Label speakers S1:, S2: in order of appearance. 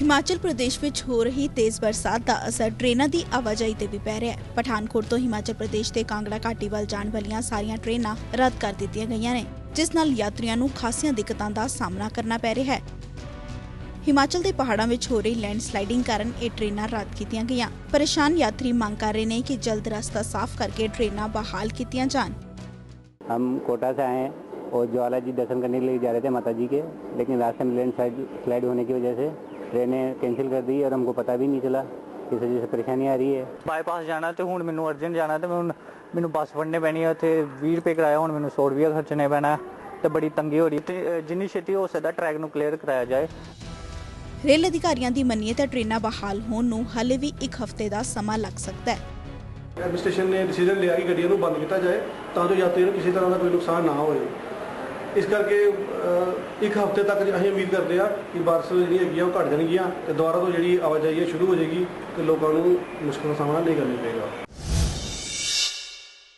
S1: ਹਿਮਾਚਲ ਪ੍ਰਦੇਸ਼ ਵਿੱਚ ਹੋ ਰਹੀ ਤੇਜ਼ ਬਰਸਾਤ ਦਾ ਅਸਰ ਟ੍ਰੇਨਾਂ ਦੀ ਆਵਾਜਾਈ ਤੇ ਵੀ ਪੈ ਰਿਹਾ ਹੈ ਪਠਾਨਕੋਟ ਤੋਂ ਹਿਮਾਚਲ ਪ੍ਰਦੇਸ਼ ਤੇ ਕਾਂਗੜਾ ਘਾਟੀ ਵੱਲ ਜਾਣ ਵਾਲੀਆਂ ਸਾਰੀਆਂ ਟ੍ਰੇਨਾਂ ਰੱਦ ਕਰ ਦਿੱਤੀਆਂ ਗਈਆਂ ਨੇ ਜਿਸ ਨਾਲ ਯਾਤਰੀਆਂ ਨੂੰ ਖਾਸੀਆਂ ਦਿੱਕਤਾਂ ਦਾ ਸਾਹਮਣਾ ਕਰਨਾ ਪੈ ਰਿਹਾ ਹੈ ਹਿਮਾਚਲ ਦੇ ਪਹਾੜਾਂ ਵਿੱਚ ਹੋ ਰਹੀ ਲੈਂਡਸਲਾਈਡਿੰਗ ਕਾਰਨ ਇਹ ਟ੍ਰੇਨਾਂ ਰੱਦ ਕੀਤੀਆਂ ਗਈਆਂ ਪਰੇਸ਼ਾਨ ਯਾਤਰੀ ਮੰਗ ਕਰ ਰਹੇ ਨੇ ਕਿ ਜਲਦ ਰਸਤਾ ਸਾਫ਼ ਕਰਕੇ ਟ੍ਰੇਨਾਂ ਬਹਾਲ ਕੀਤੀਆਂ ਜਾਣ
S2: हम कोटा से आए हैं और ज्वाला जी दर्शन करने के लिए जा रहे थे माता जी के लेकिन रास्ते में लैंड स्लाइड स्लाइड होने की वजह से ट्रेनें कैंसिल कर दी और हमको पता भी नहीं चला इस वजह से परेशानी आ रही है
S3: ਬਾਈਪਾਸ ਜਾਣਾ ਤੇ ਹੁਣ ਮੈਨੂੰ ਅਰਜੈਂਟ ਜਾਣਾ ਤੇ ਮੈਂ ਹੁਣ ਮੈਨੂੰ ਬੱਸ ਫੜਨੇ ਪੈਣੀ ਹੈ ਉੱਥੇ 20 ਰੁਪਏ ਕਿਰਾਇਆ ਹੁਣ ਮੈਨੂੰ 100 ਰੁਪਏ ਖਰਚਣੇ ਪੈਣਾ ਹੈ ਤੇ ਬੜੀ ਤੰਗੀ ਹੋ ਰਹੀ ਤੇ ਅ, ਜਿੰਨੀ ਛੇਤੀ ਹੋ ਸਕਦਾ ਟਰੈਕ ਨੂੰ ਕਲੀਅਰ ਕਰਾਇਆ ਜਾਏ
S1: ਰੇਲ ਅਧਿਕਾਰੀਆਂ ਦੀ ਮੰਨੀਏ ਤਾਂ ਟ੍ਰੇਨਾਂ ਬਹਾਲ ਹੋਣ ਨੂੰ ਹਾਲੇ ਵੀ ਇੱਕ ਹਫ਼ਤੇ ਦਾ ਸਮਾਂ ਲੱਗ ਸਕਦਾ ਹੈ
S4: ਐਡਮਿਨਿਸਟ੍ਰੇਸ਼ਨ ਨੇ ਡਿਸੀਜਨ ਲਿਆ ਕਿ ਗੱਡੀਆਂ ਨੂੰ ਬੰਦ ਕੀਤਾ ਜਾਏ ਤਾਂ ਜੋ ਯਾਤਰੀਆਂ ਨੂੰ ਕਿਸੇ ਤਰ੍ਹਾਂ ਦਾ ਕੋਈ ਨੁਕਸਾਨ ਨਾ ਹੋਵੇ ਇਸ ਕਰਕੇ ਅਹ, ਇੱਕ ਹਫ਼ਤੇ ਤੱਕ ਅਸੀਂ ਉਮੀਦ ਕਰਦੇ ਹਾਂ ਕਿ ਬਾਰਿਸ਼ ਜਿਹੜੀਆਂ ਹੈਗੀਆਂ ਉਹ ਘਟ ਜਾਣਗੀਆਂ ਤੇ ਦੁਬਾਰਾ ਤੋਂ ਜਿਹੜੀ ਆਵਾਜਾਈ ਹੈ ਸ਼ੁਰੂ ਹੋ ਜਾਏਗੀ ਤੇ ਲੋਕਾਂ ਨੂੰ ਮੁਸ਼ਕਲ ਦਾ ਸਾਹਮਣਾ ਨਹੀਂ ਕਰਨਾ ਪਏਗਾ।